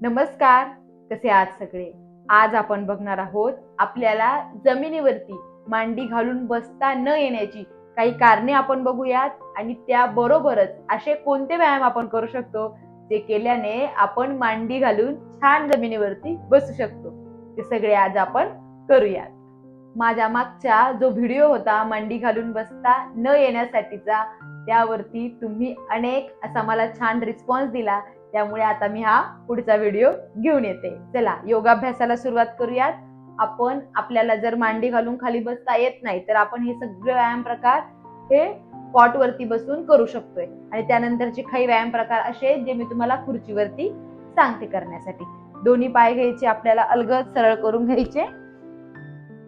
नमस्कार कसे आज सगळे? आज आपण बघणार आहोत आपल्याला जमिनीवरती मांडी घालून बसता न येण्याची काही कारणे आपण बघूयात आणि त्याबरोबरच असे कोणते व्यायाम आपण करू शकतो जे केल्याने आपण मांडी घालून छान जमिनीवरती बसू शकतो? ते सगळे आज आपण करूयात. माझ्या मागचा जो व्हिडिओ होता मांडी घालून बसता न येण्यासाठीचा त्यावरती तुम्ही अनेक असा मला छान रिस्पॉन्स दिला. त्यामुळे आता मी हा पुढचा व्हिडिओ घेऊन येते. चला योगाभ्यासाला सुरुवात करूयात. आपण आपल्याला जर मांडी घालून खाली बसता येत नाही तर आपण हे सगळे व्यायाम प्रकार हे पॉट वरती बसून करू शकतोय. आणि त्यानंतरचे काही व्यायाम प्रकार असे आहेत जे मी तुम्हाला खुर्चीवरती सांगते करण्यासाठी. दोन्ही पाय घ्यायचे आपल्याला अलगद सरळ करून घ्यायचे.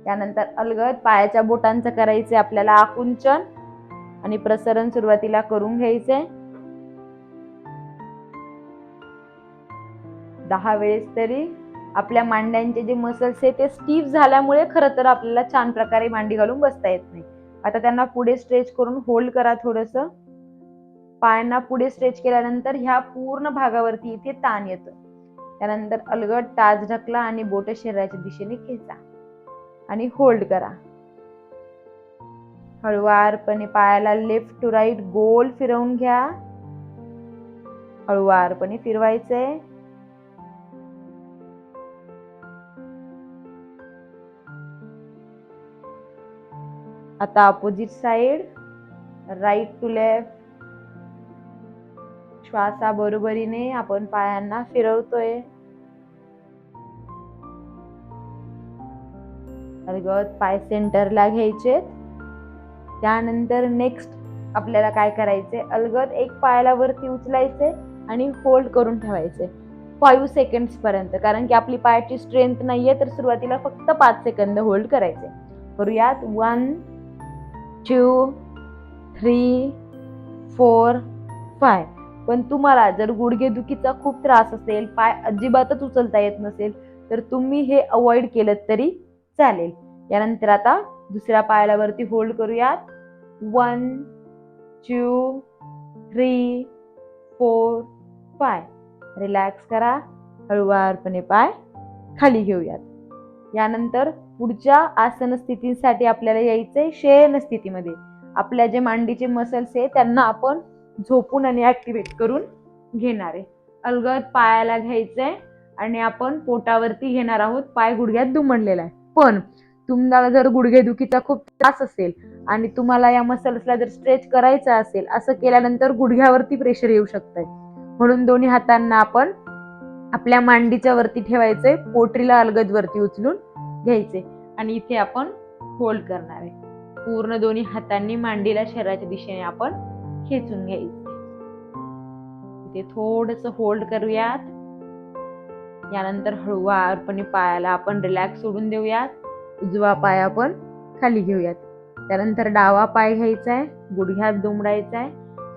त्यानंतर अलगद पायाच्या बोटांचं करायचे आपल्याला आकुंचन. आणि प्रसरण सुरुवातीला करून घ्यायचे दहा वेळेस तरी आपल्या मांड्यांचे जे मसल्स आहे ते स्टीफ झाल्यामुळे खरं तर आपल्याला छान प्रकारे मांडी घालून बसता येत नाही. आता त्यांना पुढे स्ट्रेच करून होल्ड करा थोडस. पायांना पुढे स्ट्रेच केल्यानंतर ह्या पूर्ण भागावरती इथे ताण येतं. त्यानंतर अलगद टाच ढकला आणि बोट शरीराच्या दिशेने खेचा. आणि होल्ड करा. हळुवारपणे पायाला लेफ्ट टू राईट गोल फिरवून घ्या. हळुवारपणे फिरवायचंय. आता opposite side right to left श्वासा बरोबरीने आपण पायांना फिरवतोय. अलगद पाय सेंटरला घ्यायचे त्यानंतर नेक्स्ट आपल्याला काय करायचे? अलगद एक पायाला वरती उचलायचे आणि होल्ड करून ठेवायचे. फाईव्ह सेकंड्स पर्यंत. कारण की आपली पायाची स्ट्रेंथ नाहीये तर सुरुवातीला फक्त पाच सेकंद होल्ड करायचे. करूयात. One two three four five. पण तुम्हाला जर गुडघेदुखीचा खूप त्रास असेल पाय अजिबातच उचलता येत नसेल तर तुम्ही हे अवॉइड केलं तरी चालेल. यानंतर आता दुसऱ्या पायाला वरती होल्ड करूयात. One two three four five relax करा. हळुवारपणे पाय खाली घेऊयात. यानंतर पुढच्या आसन स्थितीसाठी आपल्याला यायचंय शयन स्थितीमध्ये. आपल्या जे मांडीचे मसल्स आहे त्यांना आपण झोपून आणि ऍक्टिव्हेट करून घेणार आहे. अलगद पायाला घ्यायचंय आणि आपण पोटावरती घेणार आहोत पाय गुडघ्यात दुमडलेला आहे. पण तुम्हाला जर गुडघेदुखीचा खूप त्रास असेल आणि तुम्हाला या मसल्सला जर स्ट्रेच करायचा असेल असं केल्यानंतर गुडघ्यावरती प्रेशर येऊ शकतंय. म्हणून दोन्ही हातांना आपण आपल्या मांडीच्या वरती ठेवायचंय पोटरीला अलगद वरती उचलून घ्यायचे. आणि इथे आपण होल्ड करणार आहे. पूर्ण दोन्ही हातांनी मांडीला शरीराच्या दिशेने आपण खेचून घ्यायचे. इथे थोडस होल्ड करूयात. यानंतर हळुवारपणे पायाला आपण रिलॅक्स सोडून देऊयात. उजवा पाय आपण खाली घेऊयात. त्यानंतर डावा पाय घ्यायचा आहे. गुडघ्यात दुमडायचा आहे.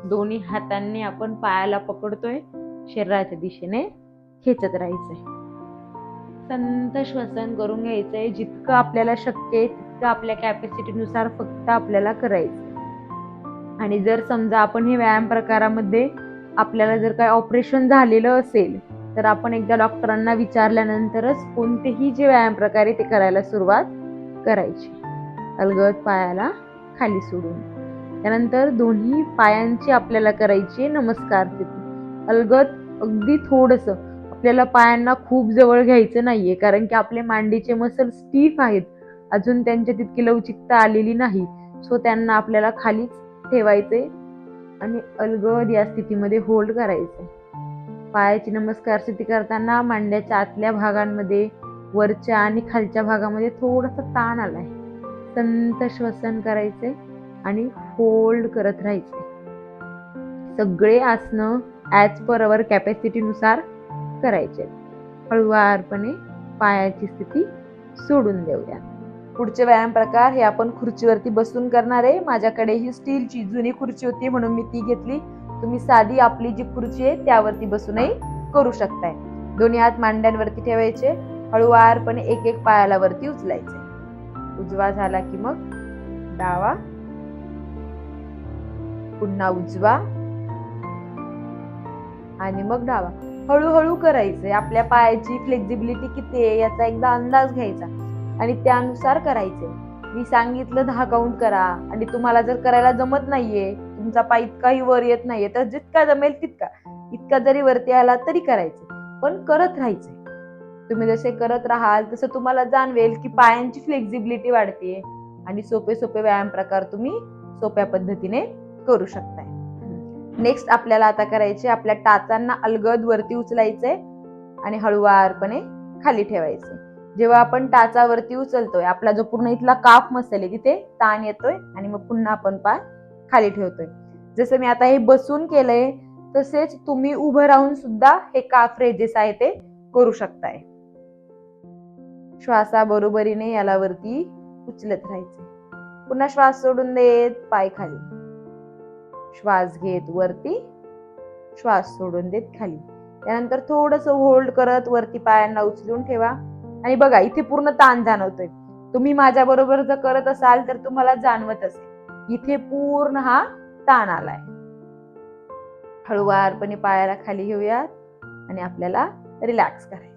दोन्ही हातांनी आपण पायाला पकडतोय. शरीराच्या दिशेने खेचत राहायचंय. संत श्वसन करून घ्यायचंय. जितकं आपल्याला शक्य आहे तितकं आपल्या कॅपॅसिटीनुसार फक्त आपल्याला करायचं. आणि जर समजा आपण हे व्यायाम प्रकारामध्ये आपल्याला जर काय ऑपरेशन झालेलं असेल तर आपण एकदा डॉक्टरांना विचारल्यानंतरच कोणतेही जे व्यायाम प्रकार आहे ते करायला सुरुवात करायची. अलगद पायाला खाली सोडून. त्यानंतर दोन्ही पायांची आपल्याला करायची नमस्कार स्थिती अलगद अगदी थोडस आपल्याला पायांना खूप जवळ घ्यायचं नाहीये कारण की आपले मांडीचे मसल स्टीफ आहेत. अजून त्यांच्या तितकी लवचिकता आलेली नाही. सो त्यांना आपल्याला खालीच ठेवायचे आणि अलगद या स्थितीमध्ये होल्ड करायचे पायाची नमस्कार स्थिती करताना मांड्याच्या आतल्या भागांमध्ये वरच्या आणि खालच्या भागामध्ये थोडासा ताण आलाय. संत श्वसन करायचे आणि होल्ड करत राहायचे सगळे आसनं ॲज पर अवर कॅपॅसिटीनुसार करायचे. हळुवारपणे पायाची स्थिती सोडून देऊया. पुढचे व्यायाम प्रकार हे आपण खुर्चीवरती बसून करणार आहे. माझ्याकडे ही स्टीलची जुनी खुर्ची होती म्हणून मी ती घेतली. तुम्ही साधी आपली जी खुर्ची आहे त्यावरती बसूनही करू शकताय. दोन्ही हात मांड्यांवरती ठेवायचे. हळुवारपणे एक एक पायाला वरती उचलायचे. उजवा झाला की मग डावा. पुन्हा उजवा. आणि मग डावा. हळूहळू करायचंय. आपल्या पायाची फ्लेक्झिबिलिटी किती आहे याचा एकदा अंदाज घ्यायचा आणि त्यानुसार करायचे मी सांगितलं दहा काउंट करा आणि तुम्हाला जर करायला जमत नाहीये तुमचा पाय इतकाही वर येत नाहीये तर जितका जमेल तितका. इतका जरी वरती आला तरी करायचे पण करत राहायचे तुम्ही जसे करत राहाल तसं तुम्हाला जाणवेल की पायांची फ्लेक्झिबिलिटी वाढते आणि सोपे सोपे व्यायाम प्रकार तुम्ही सोप्या पद्धतीने करू शकताय. नेक्स्ट आपल्याला आता करायचे आपल्या टाचांना अलगद वरती उचलायचे आणि हळुवारपणे खाली ठेवायचे. जेव्हा आपण टाचावरती उचलतोय आपला जो पूर्ण इथला काफ मसल आहे तिथे ताण येतोय आणि मग पुन्हा आपण पाय खाली ठेवतोय. जसं मी आता हे बसून केलंय तसेच तुम्ही उभं राहून सुद्धा हे काफ रेजेस आहे ते करू शकताय. श्वासाबरोबरीने याला वरती उचलत राहायचे. पुन्हा श्वास सोडून देत पाय खाली. श्वास घेत वरती श्वास सोडून देत खाली. त्यानंतर थोडस होल्ड करत वरती पायांना उचलून ठेवा. आणि बघा इथे पूर्ण ताण जाणवतोय. तुम्ही माझ्या बरोबर जर करत असाल तर तुम्हाला जाणवत असेल. इथे पूर्ण हा ताण आलाय. हळुवारपणे पायाला खाली घेऊयात आणि आपल्याला रिलॅक्स करायचं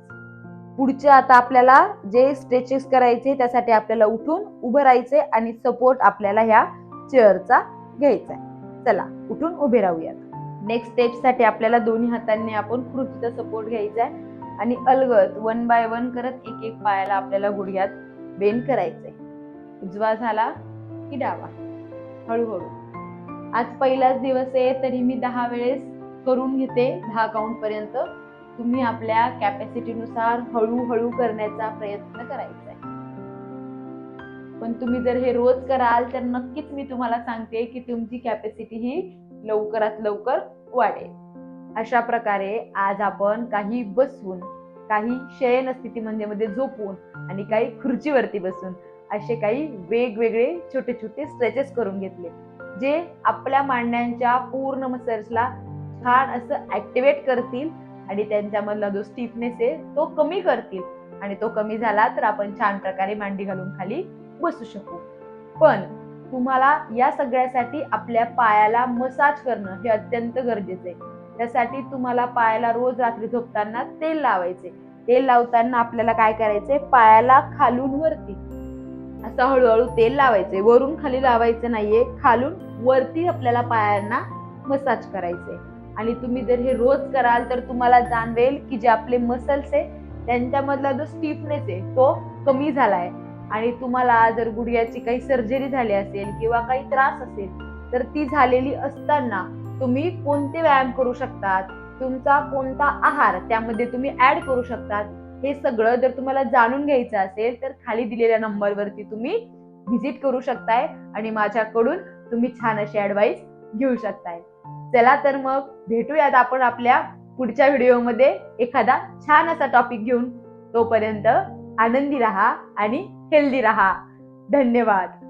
पुढचे आता आपल्याला जे स्ट्रेचेस करायचे त्यासाठी आपल्याला उठून उभं राहायचे आणि सपोर्ट आपल्याला ह्या चेअरचा घ्यायचा आहे चला उठून उभे राहूयात. नेक्स्ट स्टेपसाठी आपल्याला दोन्ही हातांनी आपण खुर्चीचा सपोर्ट घ्यायचा आहे आणि अलगद वन बाय वन करत एक एक पायाला आपल्याला गुडघ्यात बेंड करायचंय. उजवा झाला की डावा. हळूहळू. आज पहिलाच दिवस आहे तरी मी दहा वेळेस करून घेते दहा काउंट पर्यंत. तुम्ही आपल्या कॅपॅसिटीनुसार हळूहळू करण्याचा प्रयत्न करायचा आहे. पण तुम्ही जर हे रोज कराल तर नक्कीच मी तुम्हाला सांगते की तुमची कॅपॅसिटी ही लवकरात लवकर वाढेल. अशा प्रकारे आज आपण काही बसून काही शयन स्थिती म्हणजे मध्ये झोपून आणि काही खुर्चीवरती बसून असे काही वेगवेगळे छोटे छोटे स्ट्रेचेस करून घेतले जे आपल्या मांड्यांच्या पूर्ण मसल्सला छान असं ऍक्टिवेट करतील आणि त्यांच्यामधला जो स्टिफनेस आहे तो कमी करतील आणि तो कमी झाला तर आपण छान प्रकारे मांडी घालून खाली बसू शकू. पण तुम्हाला या सगळ्यासाठी आपल्या पायाला मसाज करणं हे अत्यंत गरजेचं आहे. त्यासाठी तुम्हाला पायाला रोज रात्री झोपताना तेल लावायचे. तेल लावताना आपल्याला काय करायचे? पायाला खालून वरती. असं हळूहळू तेल लावायचे. वरून खाली लावायचं नाहीये. खालून वरती आपल्याला पायांना मसाज करायचे. आणि तुम्ही जर हे रोज कराल तर तुम्हाला जाणवेल की जे आपले मसल्स आहे त्यांच्यामधला जो स्टिफनेस आहे तो कमी झालाय. आणि तुम्हाला जर गुडघ्याची काही सर्जरी झाली असेल किंवा काही त्रास असेल तर ती झालेली असताना तुम्ही कोणते व्यायाम करू शकतात? तुमचा कोणता आहार त्यामध्ये तुम्ही ऍड करू शकतात? हे सगळं जर तुम्हाला जाणून घ्यायचं असेल तर खाली दिलेल्या नंबरवरती तुम्ही व्हिजिट करू शकताय आणि माझ्याकडून तुम्ही छान अशी ऍडवाईस घेऊ शकताय. चला तर मग भेटूयात आपण आपल्या पुढच्या व्हिडिओमध्ये एखादा छान असा टॉपिक घेऊन. तोपर्यंत आनंदी राहा आणि हेल्दी राहा. धन्यवाद.